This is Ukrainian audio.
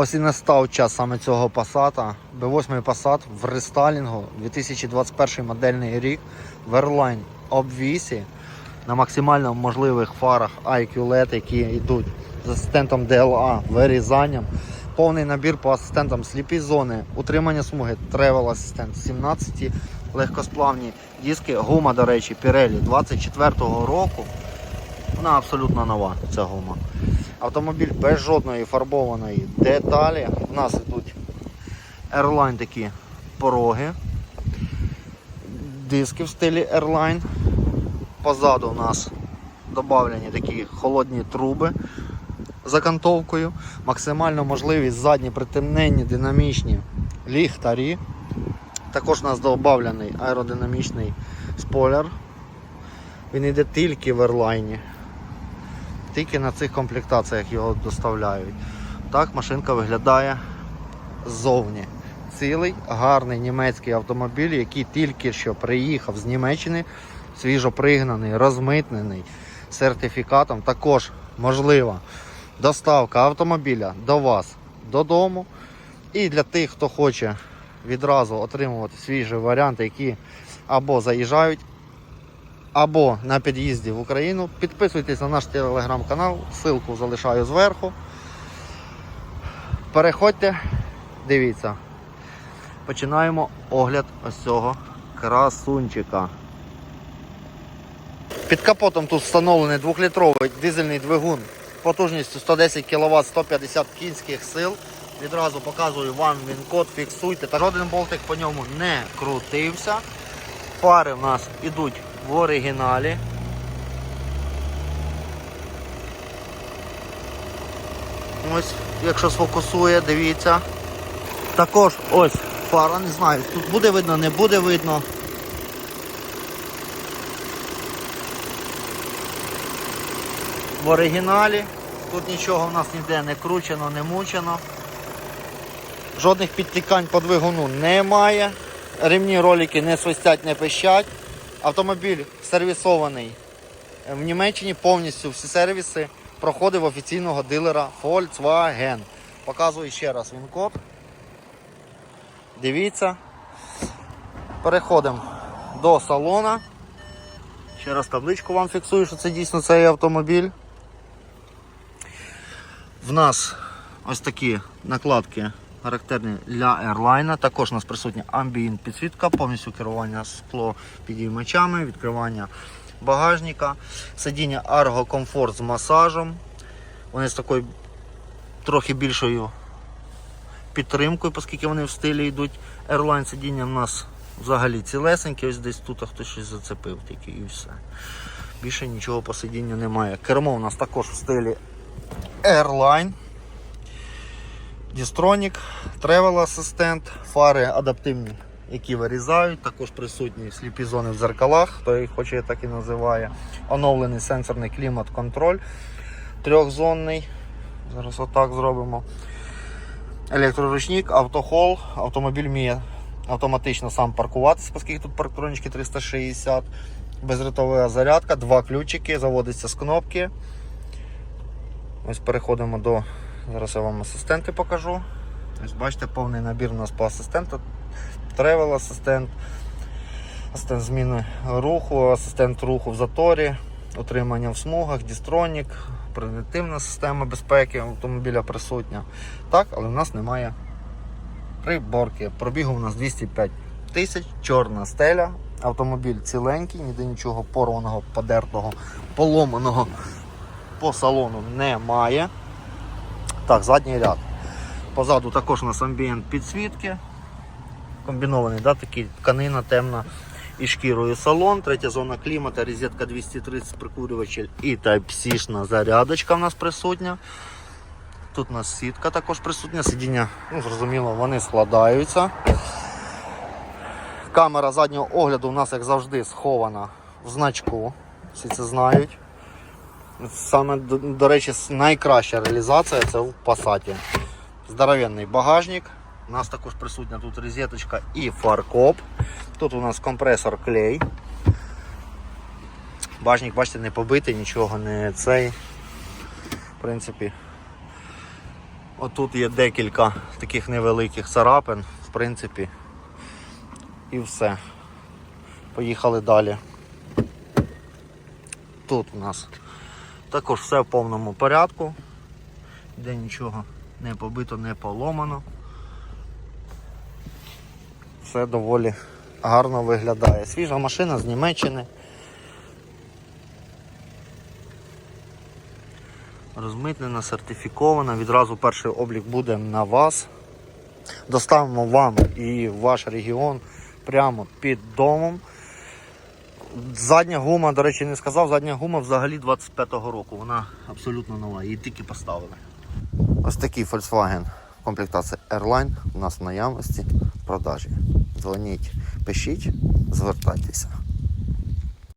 Ось і настав час саме цього Passat. B8 Passat в рестайлінгу 2021 модельний рік в Airline обвісі на максимально можливих фарах IQ LED, які йдуть з асистентом DLA, вирізанням. Повний набір по асистентам сліпі зони, утримання смуги, тревел асистент, 17 легкосплавні диски, гума, до речі, Pirelli 24-го року. Вона абсолютно нова, ця гума. Автомобіль без жодної фарбованої деталі. У нас йдуть Airline такі пороги, диски в стилі Airline. Позаду у нас додавлені такі холодні труби з окантовкою. Максимально можливість задні притемненні, динамічні ліхтарі. Також у нас додавлений аеродинамічний спойлер. Він йде тільки в Airline. Тільки на цих комплектаціях його доставляють. Так машинка виглядає ззовні. Цілий гарний німецький автомобіль, який тільки що приїхав з Німеччини, свіжо пригнаний, розмитнений сертифікатом. Також можлива доставка автомобіля до вас додому. І для тих, хто хоче відразу отримувати свіжі варіанти, які або заїжджають, або на під'їзді в Україну. Підписуйтесь на наш телеграм-канал, ссылку залишаю зверху. Переходьте, дивіться. Починаємо огляд ось цього красунчика. Під капотом тут встановлений 2-літровий дизельний двигун потужністю 110 кВт 150 кінських сил. Відразу показую вам він код, фіксуйте. Та жоден болтик по ньому не крутився. Фари в нас ідуть в оригіналі. Ось, якщо сфокусує, дивіться. Також ось фара, не знаю, тут буде видно, не буде видно. В оригіналі. Тут нічого в нас ніде не кручено, не мучено. Жодних підтікань по двигуну немає. Ремні ролики не свистять, не пищать. Автомобіль сервісований в Німеччині повністю всі сервіси проходив офіційного дилера Volkswagen. Показую ще раз він код. Дивіться. Переходимо до салона. Ще раз табличку вам фіксую, що це дійсно цей автомобіль. В нас ось такі накладки характерні для Airline. Також у нас присутня амбієнт підсвітка, повністю керування скло підіймачами, відкривання багажника, сидіння Argo Comfort з масажем. Вони з такою трохи більшою підтримкою, оскільки вони в стилі йдуть. Airline сидіння в нас взагалі цілесеньке, ось десь тут хтось щось зацепив тільки і все. Більше нічого по сидінню немає. Кермо у нас також в стилі Airline. Дістронік, Travel Assistant, фари адаптивні, які вирізають, також присутні сліпі зони в зеркалах, хто їх хоче так і називає. Оновлений сенсорний клімат-контроль трьохзонний. Зараз отак зробимо. Електроручник, автохол, автомобіль вміє автоматично сам паркуватися, оскільки тут парктронички 360, безритова зарядка, два ключики, заводиться з кнопки. Ось переходимо до. Зараз я вам асистенти покажу. Ось бачите, повний набір у нас по асистенту. Тревел асистент, асистент зміни руху, асистент руху в заторі, утримання в смугах, дістронік, предиктивна система безпеки автомобіля присутня. Так, але в нас немає приборки. Пробігу у нас 205 тисяч, чорна стеля. Автомобіль ціленький, ніде нічого порваного, подертого, поломаного по салону немає. Так, задній ряд. Позаду також у нас амбієнт підсвітки. Комбінований, да, такий тканина темна і шкірою салон. Третя зона клімата, розетка 230 прикурювачів і Type-C-шна зарядочка в нас присутня. Тут у нас сітка також присутня, сидіння, ну зрозуміло, вони складаються. Камера заднього огляду у нас, як завжди, схована в значку. Всі це знають. Саме, до, речі, найкраща реалізація це в Passat. Здоровенний багажник. У нас також присутня тут розеточка і фаркоп. Тут у нас компресор клей. Багажник, бачите, не побитий, нічого не цей. В принципі, Отут є декілька таких невеликих царапин, в принципі. І все. Поїхали далі. Тут у нас також все в повному порядку. Де нічого не побито, не поломано. Все доволі гарно виглядає. Свіжа машина з Німеччини. Розмитнена, сертифікована. Відразу перший облік буде на вас. Доставимо вам і ваш регіон прямо під домом. Задня гума, до речі, не сказав, задня гума взагалі 25-го року. Вона абсолютно нова, її тільки поставили. Ось такий Volkswagen комплектація Airline у нас в наявності в продажі. Дзвоніть, пишіть, звертайтеся.